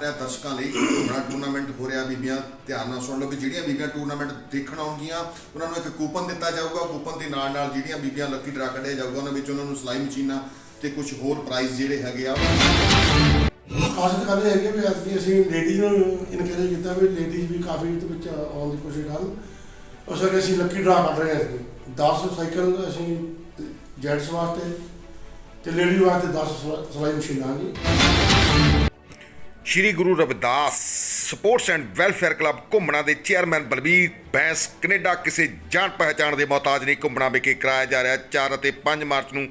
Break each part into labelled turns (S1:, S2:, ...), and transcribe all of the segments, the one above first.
S1: ਰਿਹਾ ਦਰਸ਼ਕਾਂ ਲਈ ਘੁੰਮਣਾ ਟੂਰਨਾਮੈਂਟ ਹੋ ਰਿਹਾ ਬੀਬੀਆਂ, ਧਿਆਨ ਨਾਲ ਸੁਣ ਲਓ ਕਿ ਜਿਹੜੀਆਂ ਬੀਬੀਆਂ ਟੂਰਨਾਮੈਂਟ ਦੇਖਣ ਆਉਣਗੀਆਂ, ਉਹਨਾਂ ਨੂੰ ਇੱਕ ਕੂਪਨ ਦਿੱਤਾ ਜਾਊਗਾ। ਕੂਪਨ ਦੇ ਨਾਲ ਨਾਲ ਜਿਹੜੀਆਂ ਬੀਬੀਆਂ ਲੱਕੀ ਡਰਾ ਕੱਢਿਆ ਜਾਊਗਾ, ਉਹਨਾਂ ਵਿੱਚ ਉਹਨਾਂ ਨੂੰ ਸਿਲਾਈ ਮਸ਼ੀਨਾਂ ਤੇ ਕੁਝ ਹੋਰ ਪ੍ਰਾਈਜ਼ ਜਿਹੜੇ ਹੈਗੇ ਆ।
S2: ਖਾਸ ਗੱਲ ਇਹ ਹੈ ਵੀ ਅੱਜ ਅਸੀਂ ਲੇਡੀਜ਼ ਨੂੰ ਇਨਕਰੇਜ ਕੀਤਾ ਵੀ ਲੇਡੀਜ਼ ਵੀ ਕਾਫੀ ਇਹਦੇ ਵਿੱਚ ਆਉਣ ਦੀ ਕੋਸ਼ਿਸ਼ ਕਰਨ। ਉਸ ਕਰਕੇ ਅਸੀਂ ਲੱਕੀ ਡਰਾ ਕੱਢ ਰਹੇ ਹਾਂ 10 ਸਾਈਕਲ ਅਸੀਂ ਜੈਂਟਸ ਵਾਸਤੇ ਤੇ ਲੇਡੀ ਵਾਸਤੇ 10 ਸਲਾਈ ਮਸ਼ੀਨਾਂ ਜੀ।
S3: Shri Guru Ravidas sports and welfare club Ghumana ਦੇ ਚੇਅਰਮੈਨ ਬਲਬੀਰ ਬੈਂਸ, ਕੈਨੇਡਾ ਕਿਸੇ ਜਾਣ ਪਹਿਚਾਣ ਦੇ ਮੁਹਤਾਜ ਨਹੀਂ ਘੁੰਮਣਾ ਵਿਖੇ ਕਰਾਇਆ ਜਾ ਰਿਹਾ। 4 ਅਤੇ 5 ਮਾਰਚ ਨੂੰ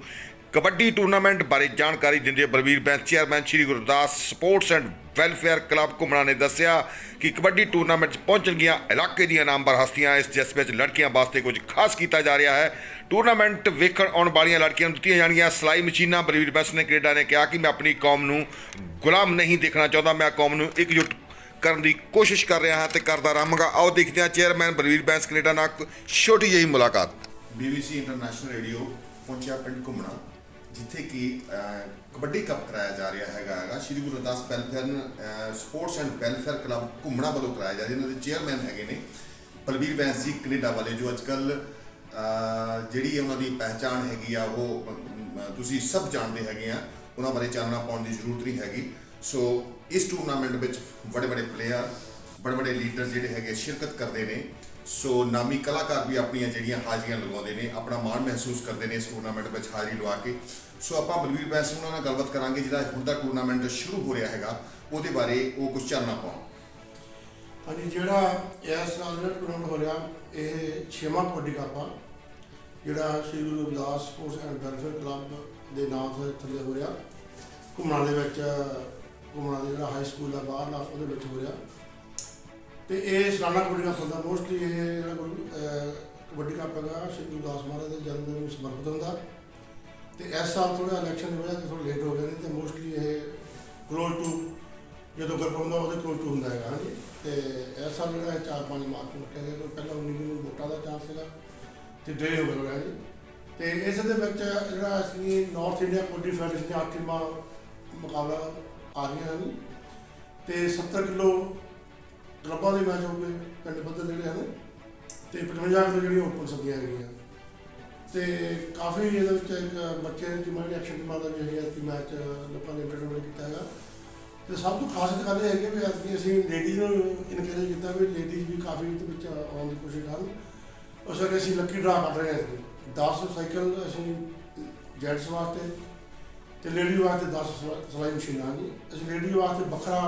S3: ਕਬੱਡੀ ਟੂਰਨਾਮੈਂਟ ਬਾਰੇ ਜਾਣਕਾਰੀ ਦਿੰਦੇ Balbir Bains, chairman Shri Guru Ravidas sports and welfare club Ghumana ਨੇ ਦੱਸਿਆ ਕਿ ਕਬੱਡੀ ਟੂਰਨਾਮੈਂਟ 'ਚ ਪਹੁੰਚਣਗੀਆਂ ਇਲਾਕੇ ਦੀਆਂ ਨਾਮਵਰ ਹਸਤੀਆਂ, ਇਸ ਜਿਸ 'ਚ ਲੜਕੀਆਂ ਵਾਸਤੇ ਕੁਝ ਖਾਸ ਕੀਤਾ ਜਾ ਰਿਹਾ ਹੈ। ਟੂਰਨਾਮੈਂਟ ਵੇਖਣ ਆਉਣ ਵਾਲੀਆਂ ਲੜਕੀਆਂ ਨੂੰ ਦਿੱਤੀਆਂ ਜਾਣਗੀਆਂ। ਸਿਲਾਈ ਮਸ਼ੀਨਾਂ ਬਲਬੀਰ ਬੈਂਸ ਨੇ ਕੈਨੇਡਾ ਨੇ ਕਿਹਾ ਕਿ ਮੈਂ ਆਪਣੀ ਕੌਮ ਨੂੰ ਗੁਲਾਮ ਨਹੀਂ ਦੇਖਣਾ ਚਾਹੁੰਦਾ। ਮੈਂ ਕੌਮ ਨੂੰ ਇਕਜੁੱਟ ਕਰਨ ਦੀ ਕੋਸ਼ਿਸ਼ ਕਰ ਰਿਹਾ ਹਾਂ ਤੇ ਕਰਦਾ ਰਹਾਂਗਾ। ਆਓ ਦੇਖਦੇ ਹਾਂ ਚੇਅਰਮੈਨ ਬਲਵੀਰ ਬੈਂਸ, ਕੈਨੇਡਾ ਨਾਲ ਛੋਟੀ ਜਿਹੀ ਮੁਲਾਕਾਤ।
S1: BBC ਇੰਟਰਨੈਸ਼ਨਲ ਰੇਡੀਓ ਪਹੁੰਚਿਆ ਪਿੰਡ ਘੁੰਮਣਾ। ਜਿੱਥੇ ਕਿ ਕਬੱਡੀ ਕੱਪ ਕਰਾਇਆ ਜਾ ਰਿਹਾ ਹੈਗਾ ਹੈਗਾ, Shri Guru Ravidas welfare sports and welfare club Ghumana ਵੱਲੋਂ ਕਰਾਇਆ ਜਾ ਰਿਹਾ ਇਹਨਾਂ ਦੇ ਚੇਅਰਮੈਨ ਹੈਗੇ ਨੇ ਬਲਬੀਰ ਬੈਂਸ ਜੀ ਕੈਨੇਡਾ ਵਾਲੇ, ਜੋ ਅੱਜ ਕੱਲ ਜਿਹੜੀ ਉਹਨਾਂ ਦੀ ਪਹਿਚਾਣ ਹੈਗੀ ਆ, ਉਹ ਤੁਸੀਂ ਸਭ ਜਾਣਦੇ ਹੈਗੇ ਆ, ਉਹਨਾਂ ਬਾਰੇ ਚਾਨਣਾ ਪਾਉਣ ਦੀ ਜ਼ਰੂਰਤ ਨਹੀਂ ਹੈਗੀ। ਸੋ, ਇਸ ਟੂਰਨਾਮੈਂਟ ਵਿੱਚ ਬੜੇ ਬੜੇ ਪਲੇਅਰ ਬੜੇ ਬੜੇ ਲੀਡਰ ਜਿਹੜੇ ਹੈਗੇ ਸ਼ਿਰਕਤ ਕਰਦੇ ਨੇ। ਸੋ ਨਾਮੀ ਕਲਾਕਾਰ ਵੀ ਆਪਣੀਆਂ ਜਿਹੜੀਆਂ ਹਾਜ਼ਰੀਆਂ ਲਗਾਉਂਦੇ ਨੇ, ਆਪਣਾ ਮਾਣ ਮਹਿਸੂਸ ਕਰਦੇ ਨੇ ਇਸ ਟੂਰਨਾਮੈਂਟ ਵਿੱਚ ਹਾਜ਼ਰੀ ਲਵਾ ਕੇ। ਸੋ ਆਪਾਂ ਬਲਵੀਰ ਬੈਂਸ ਉਹਨਾਂ ਨਾਲ ਗੱਲਬਾਤ ਕਰਾਂਗੇ ਜਿਹੜਾ ਹੁਣ ਦਾ ਟੂਰਨਾਮੈਂਟ ਸ਼ੁਰੂ ਹੋ ਰਿਹਾ ਹੈਗਾ, ਉਹਦੇ ਬਾਰੇ ਉਹ ਕੁਝ ਚਾਨਣਾ ਪਾਉਣ
S2: ਹਾਂਜੀ, ਜਿਹੜਾ ਇਸ ਸਾਲ ਜਿਹੜਾ ਟੂਰਨਾਮੈਂਟ ਹੋ ਰਿਹਾ, ਇਹ ਛੇਵਾਂ ਕਬੱਡੀ ਕੱਪ ਆ, ਜਿਹੜਾ Shri Guru Ravidas sports and welfare club ਦੇ ਨਾਮ ਤੋਂ ਥੱਲੇ ਹੋ ਰਿਹਾ। ਘੁੰਮਣਾ ਦੇ ਵਿੱਚ, ਘੁੰਮਣਾ ਦੇ ਜਿਹੜਾ ਹਾਈ ਸਕੂਲ ਦਾ ਬਾਹਰ ਬਾਹਰਲਾ, ਉਹਦੇ ਵਿੱਚ ਹੋ ਰਿਹਾ। ਤੇ ਇਹ ਸਾਲਾਨਾ ਕਬੱਡੀ ਕੱਪ ਹੁੰਦਾ ਮੋਸਟਲੀ ਇਹ ਜਿਹੜਾ ਕਬੱਡੀ ਕੱਪ ਹੈਗਾ ਸ਼੍ਰੀ ਗੁਰੂਦਾਸ ਮਹਾਰਾਜ ਦੇ ਜਨਮ ਦਿਨ ਨੂੰ ਸਮਰਪਿਤ ਹੁੰਦਾ। ਤੇ ਇਸ ਸਾਲ ਥੋੜਾ ਇਲੈਕਸ਼ਨ ਹੋਇਆ ਵਜ੍ਹਾ ਤੋਂ ਥੋੜਾ ਲੇਟ ਹੋ ਗਿਆ ਨਹੀਂ ਤੇ ਮੋਸਟਲੀ ਇਹ ਕਲੋਜ਼ ਟੂ ਜਦੋਂ ਗੁਰਪੁਰਬ ਹੁੰਦਾ ਉਹਦੇ ਕਲੋਜ਼ ਟੂ ਹੁੰਦਾ ਹੈਗਾ, ਹਾਂਜੀ। ਤੇ ਇਸ ਸਾਲ ਜਿਹੜਾ ਇਹ ਚਾਰ ਪੰਜ ਮਾਰਚ ਨੂੰ ਰੱਖਿਆ ਗਿਆ ਪਹਿਲਾਂ 19 ਨੂੰ ਵੋਟਾਂ ਦਾ ਚਾਂਸ ਸੀਗਾ ਤੇ ਡੇ ਹੋ ਗਿਆ ਜੀ ਤੇ ਇਸ ਦੇ ਵਿੱਚ ਜਿਹੜਾ ਅਸੀਂ ਨਾਰਥ ਇੰਡੀਆ ਕਬੱਡੀ ਫੈਡਰੇਸ਼ਨ ਦੀਆਂ ਅੱਠ ਟੀਮਾਂ ਮੁਕਾਬਲਾ ਆ ਰਹੀਆਂ ਹਨ ਤੇ 70 ਕਿਲੋ ਕਲੱਬਾਂ ਦੇ ਮੈਚ ਹੋ ਗਏ ਪਿੰਡ ਪੱਧਰ ਜਿਹੜੇ ਹਨ, ਤੇ 55 ਕਿਲੋ ਜਿਹੜੀਆਂ ਓਪਨ ਸੱਦੀਆਂ ਹੈਗੀਆਂ। ਤੇ ਕਾਫੀ ਇਹਦੇ ਵਿੱਚ ਇੱਕ ਬੱਚੇ ਦੀ ਟੀਮਾਂ ਦੀ ਐਕਸ਼ਨ ਟੀਮਾਂ ਦਾ ਵੀ ਹੈਗਾ ਮੈਚ ਲੋਕਾਂ ਨੇ ਇੰਟਰਵਿਊ ਕੀਤਾ ਹੈਗਾ। ਤੇ ਸਭ ਤੋਂ ਖਾਸ ਗੱਲ ਇਹ ਹੈ ਕਿ ਵੀ ਅੱਜ ਅਸੀਂ ਲੇਡੀਜ਼ ਨੂੰ ਇਨਕਰੇਜ ਕੀਤਾ ਵੀ ਲੇਡੀਜ਼ ਵੀ ਕਾਫੀ ਇਹਦੇ ਵਿੱਚ ਆਉਣ ਦੀ ਕੋਸ਼ਿਸ਼ ਕਰਨ। ਉਸ ਕਰਕੇ ਅਸੀਂ ਲੱਕੀ ਡਰਾ ਕੱਢ ਰਹੇ ਹਾਂ 10 ਸਾਈਕਲ ਅਸੀਂ ਜੈਂਟਸ ਵਾਸਤੇ, ਤੇ ਲੇਡੀ ਵਾਸਤੇ 10 ਸਲਾਈ ਮਸ਼ੀਨਾਂ ਜੀ। ਅਸੀਂ ਲੇਡੀ ਵਾਸਤੇ ਵੱਖਰਾ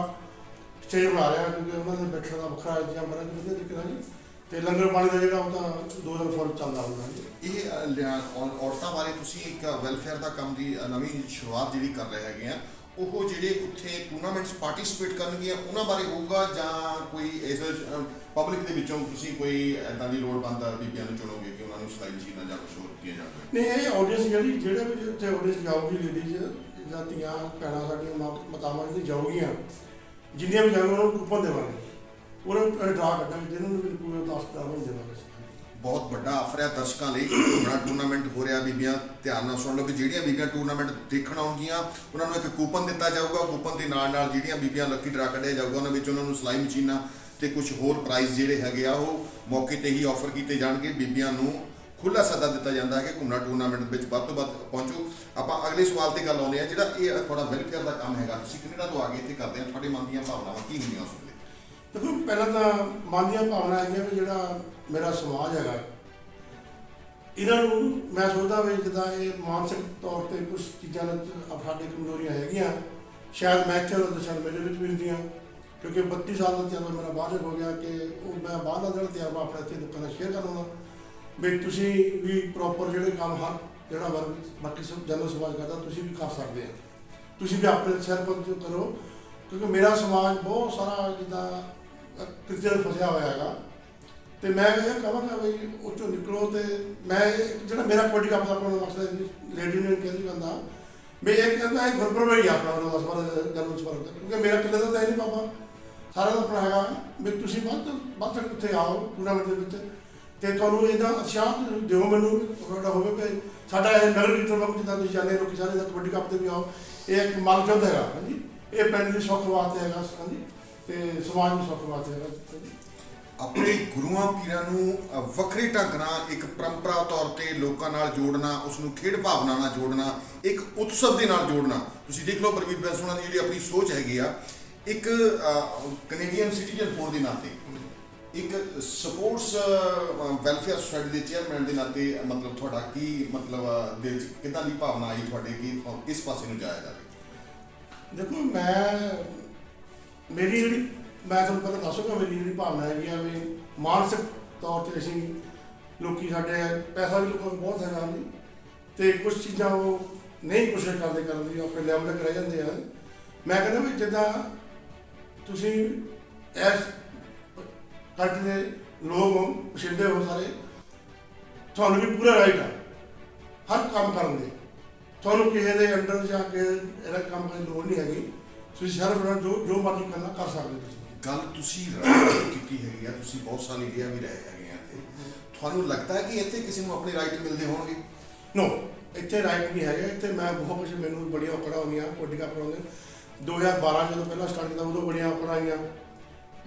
S2: ਸਟੇਜ ਬਣਾ ਰਿਹਾ ਕਿਉਂਕਿ ਉਹਨਾਂ ਦੇ ਬੈਠਣ ਦਾ ਵੱਖਰਾ ਇੰਤਜ਼ਾਮ ਬਣਾ ਦਿੱਤਾ ਤਰੀਕੇ ਨਾਲ ਜੀ। ਤੇ ਲੰਗਰ ਪਾਣੀ ਦਾ ਜਿਹੜਾ ਉਹ ਤਾਂ ਦੋ ਦਿਨ ਫੁੱਲ ਚੱਲਦਾ ਹੁੰਦਾ ਜੀ।
S1: ਇਹ ਅ, ਔਰ- ਔਰਤਾਂ ਬਾਰੇ ਤੁਸੀਂ ਇੱਕ ਵੈਲਫੇਅਰ ਦਾ ਕੰਮ ਦੀ ਨਵੀਂ ਸ਼ੁਰੂਆਤ ਜਿਹੜੀ ਕਰ ਰਹੇ ਹੈਗੇ ਆ ਉਹ ਜਿਹੜੇ ਉੱਥੇ ਟੂਰਨਾਮੈਂਟਸ ਪਾਰਟਿਸਿਪੇਟ ਕਰਨਗੀਆਂ ਉਹਨਾਂ ਬਾਰੇ ਹੋਊਗਾ ਜਾਂ ਕੋਈ ਇਸ ਪਬਲਿਕ ਦੇ ਵਿੱਚੋਂ ਤੁਸੀਂ ਕੋਈ ਐਦਾਂ ਦੀ ਲੋੜਵੰਦ ਬੀਬੀਆਂ ਨੂੰ ਚੁਣੋਗੇ ਕਿ ਉਹਨਾਂ ਨੂੰ ਸਿਲਾਈ ਮਸ਼ੀਨਾਂ ਜਾਂ ਕੁਝ ਹੋਰ ਜਾਵੇ
S2: ਨਹੀਂ ਇਹ ਆਡੀਅੰਸ ਜਿਹੜੀ ਜਿਹੜੇ ਵੀ ਉੱਥੇ ਆਡੀਅੰਸ ਜਾਊਗੀ ਲੇਡੀਜ਼ ਜਾਂ ਧੀਆਂ ਭੈਣਾਂ ਸਾਡੀਆਂ ਮਾਂ- ਮਾਤਾਵਾਂ ਜਾਊਗੀਆਂ ਜਿੰਨੀਆਂ ਵੀ ਜਾਊਗੀਆਂ ਉਹਨਾਂ ਨੂੰ ਕੂਪਨ ਦੇਵਾਂਗੇ। ਉਹਨਾਂ ਨੂੰ ਡਰਾ ਕੱਢਾਂਗੇ ਜਿਹਨਾਂ ਨੂੰ ਵੀ ਪੂਰਾ 10 ਦਾ ਬਣ ਦੇਵਾਂਗੇ।
S1: ਬਹੁਤ ਵੱਡਾ ਆਫਰ ਹੈ ਦਰਸ਼ਕਾਂ ਲਈ। ਘੁੰਮਣਾ ਟੂਰਨਾਮੈਂਟ ਹੋ ਰਿਹਾ ਬੀਬੀਆਂ, ਧਿਆਨ ਨਾਲ ਸੁਣ ਲਓ ਕਿ ਜਿਹੜੀਆਂ ਬੀਬੀਆਂ ਟੂਰਨਾਮੈਂਟ ਦੇਖਣ ਆਉਣਗੀਆਂ, ਉਹਨਾਂ ਨੂੰ ਇੱਕ ਕੂਪਨ ਦਿੱਤਾ ਜਾਊਗਾ। ਕੂਪਨ ਦੇ ਨਾਲ ਨਾਲ ਜਿਹੜੀਆਂ ਬੀਬੀਆਂ ਲੱਕੀ ਡਰਾ ਕੱਢਿਆ ਜਾਊਗਾ, ਉਹਨਾਂ ਵਿੱਚ ਉਹਨਾਂ ਨੂੰ ਸਿਲਾਈ ਮਸ਼ੀਨਾਂ ਤੇ ਕੁਝ ਹੋਰ ਪ੍ਰਾਈਜ਼ ਜਿਹੜੇ ਹੈਗੇ ਆ, ਉਹ ਮੌਕੇ ਤੇ ਹੀ ਆਫਰ ਕੀਤੇ ਜਾਣਗੇ ਬੀਬੀਆਂ ਨੂੰ। ਖੁੱਲਾ ਸੱਦਾ ਦਿੱਤਾ ਜਾਂਦਾ ਹੈ ਕਿ ਘੁੰਮਣਾ ਟੂਰਨਾਮੈਂਟ ਵਿੱਚ ਵੱਧ ਤੋਂ ਵੱਧ ਪਹੁੰਚੋ। ਆਪਾਂ ਅਗਲੇ ਸਵਾਲ ਤੇ ਗੱਲ ਆਉਂਦੇ ਆ ਜਿਹੜਾ ਇਹ ਤੁਹਾਡਾ ਵੈਲਫੇਅਰ ਦਾ ਕੰਮ ਹੈਗਾ, ਤੁਸੀਂ ਕੈਨੇਡਾ ਤੋਂ ਆ ਕੇ ਇੱਥੇ ਕਰਦੇ ਆ? ਤੁਹਾਡੇ ਮਨ ਦੀਆਂ ਭਾਵਨਾਵਾਂ ਕੀ ਹੁੰਦੀਆਂ ਉਸ ਵੇਲੇ?
S2: ਦੇਖੋ, ਪਹਿਲਾਂ ਤਾਂ ਮਨ ਦੀਆਂ ਭਾਵਨਾ ਹੈਗੀਆਂ ਵੀ ਜਿਹੜਾ ਮੇਰਾ ਸਮਾਜ ਹੈਗਾ, ਇਹਨਾਂ ਨੂੰ ਮੈਂ ਸੋਚਦਾ ਵੀ ਜਿੱਦਾਂ ਇਹ ਮਾਨਸਿਕ ਤੌਰ ਤੇ ਕੁਝ ਚੀਜ਼ਾਂ ਨਾਲ ਅਪ- ਕਮਜ਼ੋਰੀਆਂ ਹੈਗੀਆਂ, ਸ਼ਾਇਦ ਮੈਂ ਚਲੋ ਦਸ਼ਾ ਮੇਰੇ ਵਿੱਚ ਵੀ ਹੁੰਦੀਆਂ, ਕਿਉਂਕਿ 32 ਸਾਲ ਦਾ ਤਜਰਬਾ ਮੇਰਾ ਬਾਹਰ ਹੋ ਗਿਆ ਕਿ ਉਹ ਮੈਂ ਬਾਹਰ ਦਾ ਜਿਹੜਾ ਤਜਰਬਾ ਆਪਣੇ ਇੱਥੇ ਲੋਕਾਂ ਨਾਲ ਸ਼ੇਅਰ ਕਰਨਾ ਵੀ ਤੁਸੀਂ ਵੀ ਪ੍ਰੋਪਰ ਜਿਹੜੇ ਕੰਮ ਹਰ, ਜਿਹੜਾ ਵਰਗ ਬਾਕੀ ਸਭ ਜਨਰਲ ਸਮਾਜ ਕਰਦਾ, ਤੁਸੀਂ ਵੀ ਕਰ ਸਕਦੇ ਆ। ਤੁਸੀਂ ਵੀ ਆਪਣੇ ਸਿਰ ਪਰ ਜੋ ਕਰੋ, ਕਿਉਂਕਿ ਮੇਰਾ ਸਮਾਜ ਬਹੁਤ ਸਾਰਾ ਜਿੱਦਾਂ ਕ੍ਰਿਸਚਨ ਫਸਿਆ ਹੋਇਆ ਹੈਗਾ। ਤੇ ਮੈਂ ਇਹ ਕਹਾਂਗਾ ਵੀ ਉਹ ਚੋਂ ਨਿਕਲੋ ਤੇ ਮੈਂ ਜਿਹੜਾ ਮੇਰਾ ਪੋਲੀਟਿਕ ਆਪਣਾ ਆਪਣਾ ਮਕਸਦ ਲੇਡੀ ਨੇ ਕਹਿੰਦੀ ਬੰਦਾ। ਵੀ ਇਹ ਕਹਿੰਦਾ, ਇਹ ਗੁਰਪੁਰਬ ਹੀ ਆ ਆਪਣਾ ਉਹ ਅਸਮਰ ਜਨਮ ਸਪਰ ਕਿਉਂਕਿ ਮੇਰਾ ਇਕੱਲੇ ਦਾ ਤਾਂ ਇਹ ਨਹੀਂ ਪਾਪਾ ਸਾਰਿਆਂ ਦਾ ਆਪਣਾ ਹੈਗਾ। ਵੀ ਤੁਸੀਂ ਵੱਧ ਵੱਧ ਉੱਥੇ ਆਓ ਟੂਰਨਾਮੈਂਟ ਦੇ ਵਿੱਚ। ਤੇ ਤੁਹਾਨੂੰ ਇਹਦਾ ਉਤਸ਼ਾਹ ਦਿਓ ਮੈਨੂੰ ਤੁਹਾਡਾ ਹੋਵੇ ਕਿ ਸਾਡਾ ਇਹ ਨਗਰ ਕੀਰਤਨ ਵਾਂਗ ਜਿੱਦਾਂ ਤੁਸੀਂ ਜਾਣਦੇ ਲੋਕੀ ਸਾਰੇ ਦਾ ਕਬੱਡੀ ਕੱਪ ਤੇ ਵੀ ਆਓ। ਇਹ ਇੱਕ ਮਨ ਚਾਹੁੰਦਾ ਹੈਗਾ, ਹਾਂਜੀ। ਇਹ ਪਿੰਡ ਦੀ ਸੁੱਖ ਵਾਸਤੇ ਹੈਗਾ, ਹਾਂਜੀ। ਤੇ ਸਮਾਜ ਦੀ ਸੁੱਖ ਵਾਸਤੇ ਹੈਗਾ, ਹਾਂਜੀ।
S1: ਆਪਣੇ ਗੁਰੂਆਂ ਪੀਰਾਂ ਨੂੰ ਵੱਖਰੇ ਢੰਗ ਨਾਲ ਇੱਕ ਪਰੰਪਰਾ ਤੌਰ ਤੇ ਲੋਕਾਂ ਨਾਲ ਜੋੜਨਾ ਉਸ ਨੂੰ ਖੇਡ ਭਾਵਨਾ ਨਾਲ ਜੋੜਨਾ, ਇੱਕ ਉਤਸਵ ਦੇ ਨਾਲ ਜੋੜਨਾ। ਤੁਸੀਂ ਦੇਖ ਲਓ ਪ੍ਰਵੀਰ ਬੈਂਸ ਉਹਨਾਂ ਦੀ ਜਿਹੜੀ ਆਪਣੀ ਸੋਚ ਹੈਗੀ ਆ, ਇੱਕ ਕੈਨੇਡੀਅਨ ਸਿਟੀਜ਼ਨ ਹੋਣ ਦੇ ਨਾਤੇ ਇੱਕ ਸਪੋਰਟਸ ਵੈਲਫੇਅਰ ਸੁਸਾਇਟੀ ਦੇ ਚੇਅਰਮੈਨ ਦੇ ਨਾਤੇ, ਮਤਲਬ ਤੁਹਾਡਾ ਕੀ, ਮਤਲਬ, ਦਿਲ 'ਚ ਕਿੱਦਾਂ ਦੀ ਭਾਵਨਾ ਆਈ ਤੁਹਾਡੇ ਕਿ ਇਸ ਪਾਸੇ ਨੂੰ ਜਾਇਆ ਜਾਵੇ?
S2: ਦੇਖੋ, ਮੈਂ, ਮੇਰੀ ਜਿਹੜੀ, ਮੈਂ ਤੁਹਾਨੂੰ ਪਤਾ ਦੱਸੂਗਾ ਮੇਰੀ ਜਿਹੜੀ ਭਾਵਨਾ ਹੈਗੀ ਆ ਵੀ ਮਾਨਸਿਕ ਤੌਰ ਤੇ ਅਸੀਂ ਲੋਕੀ ਸਾਡੇ ਪੈਸਾ ਵੀ ਲੋਕਾਂ ਨੂੰ ਬਹੁਤ ਹੈਗਾ ਨਹੀਂ ਤੇ ਕੁਝ ਚੀਜ਼ਾਂ ਉਹ ਨਹੀਂ ਕੋਸ਼ਿਸ਼ ਕਰਦੇ ਕਰਨ ਦੀ ਆਪਣੇ ਲੈਵਲ ਤੱਕ ਰਹਿ ਜਾਂਦੇ ਆ। ਮੈਂ ਕਹਿੰਦਾ ਵੀ ਜਿੱਦਾਂ ਤੁਸੀਂ ਇਸ ਕੰਟਰੀ ਦੇ ਲੋਕ ਹੋ ਪਛਿੰਦੇ ਹੋ ਸਾਰੇ। ਤੁਹਾਨੂੰ ਵੀ ਪੂਰਾ ਰਾਈਟ ਆ। ਹਰ ਕੰਮ ਕਰਨ ਦੇ ਤੁਹਾਨੂੰ ਕਿਸੇ ਦੇ ਅੰਡਰ ਜਾਂ ਕੇ ਇਹਦਾ ਕੰਮ ਕਰਨ ਦੀ ਲੋੜ ਨਹੀਂ ਹੈਗੀ। ਤੁਸੀਂ ਨਾਲ ਜੋ ਜੋ ਮਰਜ਼ੀ ਕਰਨਾ ਕਰ ਸਕਦੇ ਹੋ ਤੁਸੀਂ।
S1: ਗੱਲ ਤੁਸੀਂ ਕੀਤੀ ਹੈਗੀ ਆ। ਤੁਸੀਂ ਬਹੁਤ ਸਾਲ ਇੰਡੀਆ ਵੀ ਰਹੇ ਹੈਗੇ ਆ ਤੇ ਤੁਹਾਨੂੰ ਲੱਗਦਾ ਹੈ ਕਿ ਇੱਥੇ ਕਿਸੇ ਨੂੰ ਆਪਣੇ ਰਾਈਟ ਮਿਲਦੇ ਹੋਣਗੇ?
S2: ਨੋ ਇੱਥੇ ਰਾਈਟ ਨਹੀਂ ਹੈਗੇ। ਇੱਥੇ ਮੈਂ ਬਹੁਤ ਕੁਝ ਮੈਨੂੰ ਬੜੀਆਂ ਔਕੜਾਂ ਹੋਈਆਂ ਪੋਲੀਟਿਕਾ ਕਰਾਉਂਦੇ 2012 ਜਦੋਂ ਪਹਿਲਾਂ ਸਟਾਰਟ ਕੀਤਾ ਉਦੋਂ ਬੜੀਆਂ ਔਕੜਾਂ ਆਈਆਂ।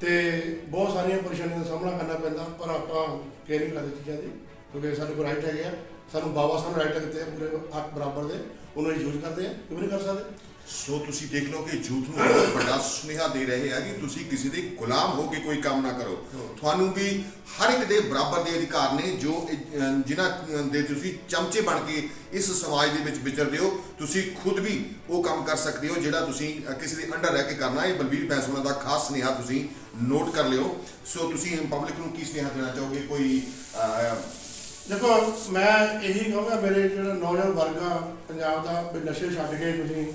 S2: ਤੇ ਬਹੁਤ ਸਾਰੀਆਂ ਪਰੇਸ਼ਾਨੀਆਂ ਦਾ ਸਾਹਮਣਾ ਕਰਨਾ ਪੈਂਦਾ, ਪਰ ਆਪਾਂ ਕੇਅਰ ਨਹੀਂ ਕਰਦੇ ਚੀਜ਼ਾਂ ਦੀ, ਕਿਉਂਕਿ ਸਾਡੇ ਕੋਲ ਰਾਈਟ ਹੈਗੇ ਆ। ਸਾਨੂੰ ਬਾਬਾ ਸਾਨੂੰ ਰਾਈਟ ਲੱਗਦੇ ਆ, ਪੂਰੇ ਹੱਕ ਬਰਾਬਰ ਦੇ, ਉਹਨਾਂ ਨੂੰ ਯੂਜ਼ ਕਰਦੇ ਆ, ਕਿਉਂ ਨਹੀਂ ਕਰ ਸਕਦੇ?
S1: ਸੋ ਤੁਸੀਂ ਦੇਖ ਲਓ ਕਿ ਜੂਥ ਨੂੰ ਬਹੁਤ ਵੱਡਾ ਸੁਨੇਹਾ ਦੇ ਰਹੇ ਆ ਕਿ ਤੁਸੀਂ ਕਿਸੇ ਦੇ ਗੁਲਾਮ ਹੋ ਕੇ ਕੋਈ ਕੰਮ ਨਾ ਕਰੋ। ਤੁਹਾਨੂੰ ਵੀ ਹਰ ਇੱਕ ਦੇ ਬਰਾਬਰ ਦੇ ਅਧਿਕਾਰ ਨੇ ਜੋ ਜਿਨ੍ਹਾਂ ਦੇ ਤੁਸੀਂ ਚਮਚੇ ਬਣ ਕੇ ਇਸ ਸਮਾਜ ਦੇ ਵਿੱਚ ਵਿਚਰਦੇ ਹੋ, ਤੁਸੀਂ ਖੁਦ ਵੀ ਉਹ ਕੰਮ ਕਰ ਸਕਦੇ ਹੋ ਜਿਹੜਾ ਤੁਸੀਂ ਕਿਸੇ ਦੇ ਅੰਡਰ ਰਹਿ ਕੇ ਕਰਨਾ ਇਹ ਬਲਬੀਰ ਬੈਂਸੋਨਾ ਦਾ ਖਾਸ ਸੁਨੇਹਾ ਤੁਸੀਂ ਨੋਟ ਕਰ ਲਿਓ। ਸੋ ਤੁਸੀਂ ਪਬਲਿਕ ਨੂੰ ਕੀ ਸੁਨੇਹਾ ਦੇਣਾ ਚਾਹੋਗੇ? ਕੋਈ
S2: ਦੇਖੋ, ਮੈਂ ਇਹੀ ਕਹਾਂਗਾ, ਮੇਰੇ ਜਿਹੜਾ ਨੌਜਵਾਨ ਵਰਗ ਆ ਪੰਜਾਬ ਦਾ ਨਸ਼ੇ ਛੱਡ ਕੇ ਤੁਸੀਂ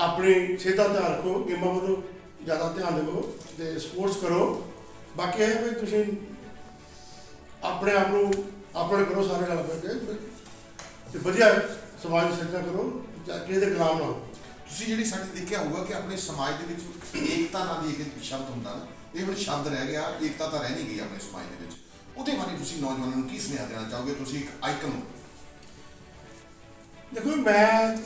S2: ਆਪਣੀ ਸਿਹਤ ਦਾ ਧਿਆਨ ਰੱਖੋ ਗੇਮਾਂ ਵੱਲੋਂ ਜ਼ਿਆਦਾ ਧਿਆਨ ਦਿਓ ਤੇ ਸਪੋਰਟਸ ਕਰੋ। ਬਾਕੀ ਇਹ ਵੀ ਤੁਸੀਂ ਆਪਣੇ ਆਪ ਨੂੰ ਆਪਣੇ ਕਰੋ ਸਾਰੇ ਨਾਲ ਕਰਕੇ ਤੇ ਵਧੀਆ ਸਮਾਜ ਦੀ ਸਿਰਜਣਾ ਕਰੋ ਜਾਂ ਕਿਸੇ ਦੇ ਗੁਲਾਮ ਨਾ ਹੋ
S1: ਤੁਸੀਂ ਜਿਹੜੀ ਸਾਡੇ ਦੇਖਿਆ ਹੋਊਗਾ ਕਿ ਆਪਣੇ ਸਮਾਜ ਦੇ ਵਿੱਚ ਏਕਤਾ ਨਾਂ ਦੀ ਇੱਕ ਸ਼ਬਦ ਹੁੰਦਾ ਨਾ ਇਹ ਹੁਣ ਸ਼ਬਦ ਰਹਿ ਗਿਆ ਏਕਤਾ ਤਾਂ ਰਹਿ ਨਹੀਂ ਗਈ ਆਪਣੇ ਸਮਾਜ ਦੇ ਵਿੱਚ। ਉਹਦੇ ਬਾਰੇ ਤੁਸੀਂ ਨੌਜਵਾਨਾਂ ਨੂੰ ਕੀ ਸੁਨੇਹਾ ਦੇਣਾ ਚਾਹੋਗੇ? ਤੁਸੀਂ ਇੱਕ ਆਈਕਨ ਹੋ।
S2: ਦੇਖੋ ਮੈਂ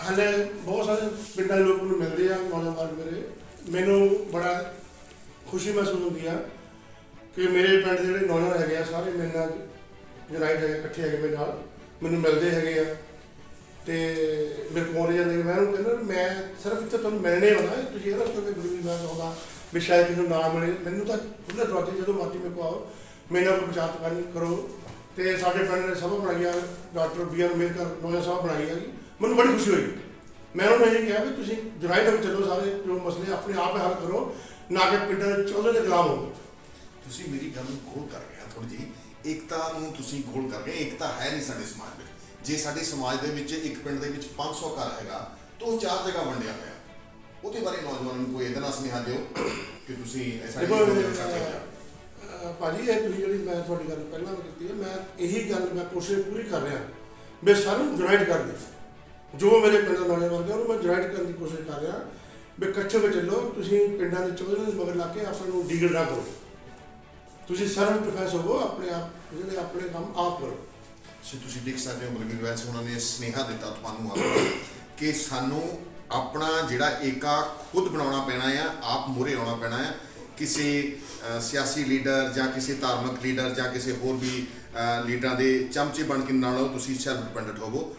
S2: ਹਾਲੇ ਬਹੁਤ ਸਾਰੇ ਪਿੰਡਾਂ ਦੇ ਲੋਕ ਨੂੰ ਮਿਲਦੇ ਆ, ਨੌਜਵਾਨ ਮੇਰੇ। ਮੈਨੂੰ ਬੜਾ ਖੁਸ਼ੀ ਮਹਿਸੂਸ ਹੁੰਦੀ ਆ ਕਿ ਮੇਰੇ ਪਿੰਡ ਦੇ ਜਿਹੜੇ ਨੌਜਵਾਨ ਹੈਗੇ ਆ, ਸਾਰੇ ਮੇਰੇ ਨਾਲ ਜੁਨਾਈਟ ਹੈਗੇ ਇਕੱਠੇ ਹੈਗੇ ਮੇਰੇ ਨਾਲ। ਮੈਨੂੰ ਮਿਲਦੇ ਹੈਗੇ ਆ ਤੇ ਮੇਰੇ ਕੋਲ ਆਉਂਦੇ ਜਾਂਦੇ ਮੈਂ ਉਹਨੂੰ ਕਹਿੰਦਾ, ਮੈਂ ਸਿਰਫ ਇੱਥੇ ਤੁਹਾਨੂੰ ਮਿਲਣੇ ਆਉਣਾ ਤੁਸੀਂ ਇਹ ਨਾ ਗੁਰੂ ਜੀ ਮੈਂ ਆਉਂਦਾ ਵੀ ਸ਼ਾਇਦ ਕਿਸੇ ਨੂੰ ਨਾ ਮਿਲੇ। ਮੈਨੂੰ ਤਾਂ ਖੁੱਲੇ ਦਰਵਾਜ਼ੇ ਜਦੋਂ ਮਰਜ਼ੀ ਮੇਰੇ ਕੋਲ ਆਓ, ਮੇਰੇ ਨਾਲ ਕੋਈ ਵਿਚਾਰ ਕਰਨ ਕਰੋ। ਤੇ ਸਾਡੇ ਪਿੰਡ ਨੇ ਸਭਾ ਬਣਾਈ ਆ, ਡਾਕਟਰ ਬੀ ਆਰ ਅੰਬੇਦਕਰ, ਨੌਜਵਾਨ ਸਭਾ ਬਣਾਈ ਜੀ। ਮੈਨੂੰ ਬੜੀ ਖੁਸ਼ੀ ਹੋਈ। ਮੈਂ ਉਹਨਾਂ ਨੂੰ ਇਹ ਕਿਹਾ ਵੀ ਤੁਸੀਂ ਜੁਨਾਈਟ ਵਿੱਚ ਚੱਲੋ ਸਾਰੇ ਜੋ ਮਸਲੇ ਆਪਣੇ ਆਪ ਹੱਲ ਕਰੋ ਨਾ ਕਿ ਪਿੰਡਾਂ ਦੇ ਚੌਧਰੇ ਦੇ ਗੁਲਾਮ ਹੋ
S1: ਤੁਸੀਂ ਮੇਰੀ ਗੱਲ ਨੂੰ ਗੋਲ ਕਰ ਰਹੇ ਆ ਥੋੜੀ ਜੀ ਏਕਤਾ ਨੂੰ ਤੁਸੀਂ ਗੋਲ ਕਰ ਗਏ ਏਕਤਾ ਹੈ ਨਹੀਂ ਸਾਡੇ ਸਮਾਜ ਵਿੱਚ। ਜੇ ਸਾਡੇ ਸਮਾਜ ਦੇ ਵਿੱਚ ਇੱਕ ਪਿੰਡ ਦੇ ਵਿੱਚ 500 ਘਰ ਹੈਗਾ ਤਾਂ ਉਹ ਚਾਰ ਜਗ੍ਹਾ ਵੰਡਿਆ ਹੋਇਆ। ਉਹਦੇ ਬਾਰੇ ਨੌਜਵਾਨਾਂ ਨੂੰ ਕੋਈ ਇਹਦਾ ਨਾ ਸੁਨੇਹਾ ਦਿਓ ਕਿ ਤੁਸੀਂ ਐਸਾ
S2: ਭਾਜੀ ਇਹ ਤੁਸੀਂ ਜਿਹੜੀ ਮੈਂ ਤੁਹਾਡੀ ਗੱਲ ਪਹਿਲਾਂ ਵੀ ਕੀਤੀ ਹੈ ਮੈਂ ਇਹੀ ਗੱਲ ਮੈਂ ਕੋਸ਼ਿਸ਼ ਪੂਰੀ ਕਰ ਰਿਹਾ। ਵੀ ਸਾਰੇ ਜੁਨਾਈਟ ਕਰ ਦੇ ਜੋ ਮੇਰੇ ਪਿੰਡ ਦਾ ਨੌਜਵਾਨ ਉਹਨੂੰ ਮੈਂ ਜੁਨਾਈਟ ਕਰਨ ਦੀ ਕੋਸ਼ਿਸ਼ ਕਰ ਰਿਹਾ। ਵੀ ਇਕੱਠੇ ਹੋ ਚੱਲੋ, ਤੁਸੀਂ ਪਿੰਡਾਂ ਦੇ ਚੌਧਰੇ ਦੇ ਮਗਰ ਲਾ ਕੇ ਆਪਣੇ ਨੂੰ ਡੀਗਲ ਨਾ ਕਰੋ। ਤੁਸੀਂ ਸਰਵ ਪ੍ਰੋਫੈਸਰ ਹੋ ਆਪਣੇ ਆਪ, ਜਿਹੜੇ ਆਪਣੇ ਕੰਮ ਆਪ ਕਰੋ।
S1: ਸੋ ਤੁਸੀਂ ਦੇਖ ਸਕਦੇ ਹੋ ਬਲਵੀਰ ਵੈਸ ਉਹਨਾਂ ਨੇ ਸੁਨੇਹਾ ਦਿੱਤਾ ਤੁਹਾਨੂੰ ਆਪ ਕਿ ਸਾਨੂੰ ਆਪਣਾ ਜਿਹੜਾ ਏਕਾ ਖੁਦ ਬਣਾਉਣਾ ਪੈਣਾ ਆ, ਆਪ ਮੂਹਰੇ ਆਉਣਾ ਪੈਣਾ ਆ। ਕਿਸੇ ਸਿਆਸੀ ਲੀਡਰ ਜਾਂ ਕਿਸੇ ਧਾਰਮਿਕ ਲੀਡਰ ਜਾਂ ਕਿਸੇ ਹੋਰ ਵੀ ਲੀਡਰਾਂ ਦੇ ਚਮਚੇ ਬਣ ਕੇ ਨਾਲੋਂ ਤੁਸੀਂ ਸੈਲਫ ਡਿਪੈਂਡੈਂਟ ਹੋਵੋ।